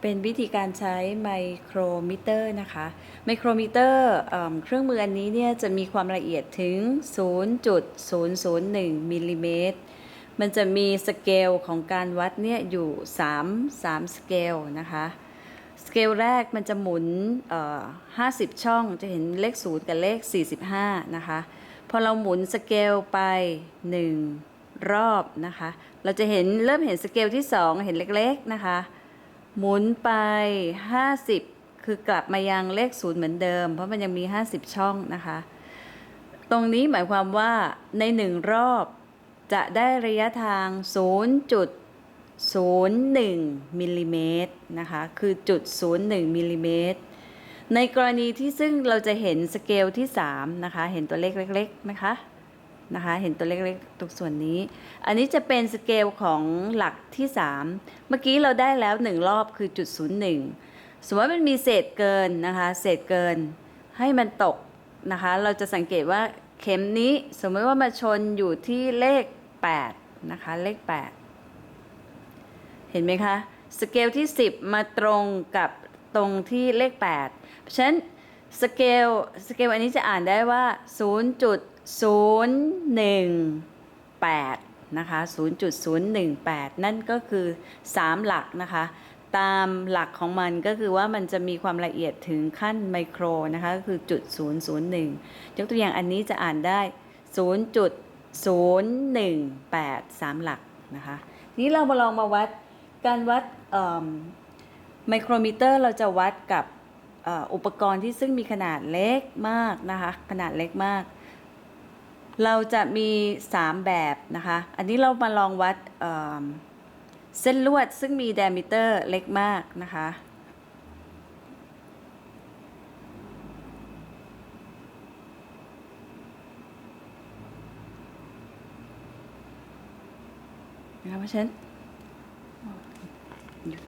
เป็นวิธีการใช้ไมโครมิเตอร์นะคะไมโครมิเตอร์เครื่องมืออันนี้เนี่ยจะมีความละเอียดถึง 0.001มิลลิเมตรมันจะมีสเกลของการวัดเนี่ยอยู่ 3 3 สเกลนะคะ สเกลแรกมันจะหมุน 50 ช่องจะเห็นเลข 0 กับเลข 45 นะคะ พอเราหมุนสเกลไป 1 รอบนะคะ เราจะเห็นเริ่มเห็นสเกลที่ 2 เห็นเล็กๆนะคะ หมุนไป 50 คือกลับมายังเลข0เหมือนเดิม เพราะมันยังมี 50 ช่องนะคะ ตรงนี้หมายความว่าในหนึ่งรอบจะได้ระยะทาง 0.01มิลลิเมตรนะคะ คือจุด01มิลลิเมตร ในกรณีที่ซึ่งเราจะเห็นสเกลที่ 3 นะคะ เห็นตัวเลขเล็กๆไหมคะ นะคะ เห็นตัวเล็กๆตรงส่วนนี้ อันนี้จะเป็นสเกลของหลักที่ 3 เมื่อกี้เราได้แล้ว 1 รอบคือจุด01สมมติว่ามันมีเศษเกินนะคะ เศษเกิน ให้มันตกนะคะ เราจะสังเกตว่าเข็มนี้สมมติว่ามาชนอยู่ที่เลข 8 นะคะ เลข 8 เห็นไหมคะ สเกลที่ 10 มาตรงกับตรงที่เลข 8 เพราะฉะนั้นสเกลสเกลอันนี้จะอ่านได้ว่า 0.018 นะคะ 0.018 นั่นก็คือ 3 หลักนะคะ ตามหลักของมันก็คือว่ามันจะมีความละเอียดถึงขั้นไมโครนะคะก็คือจุด001 ยกตัวอย่างอันนี้จะอ่านได้ 0.018 3 หลักนะคะ นี้เรามาลองมาวัดการวัดไมโครมิเตอร์เราจะวัดกับอุปกรณ์ที่ซึ่งมีขนาดเล็กมากนะคะ ขนาดเล็กมาก เราจะมี 3 แบบนะคะ อันนี้เรามาลองวัดเเส้นลวดซึ่งมี diameter เล็กมากนะคะ นะคะเพราะฉะนั้น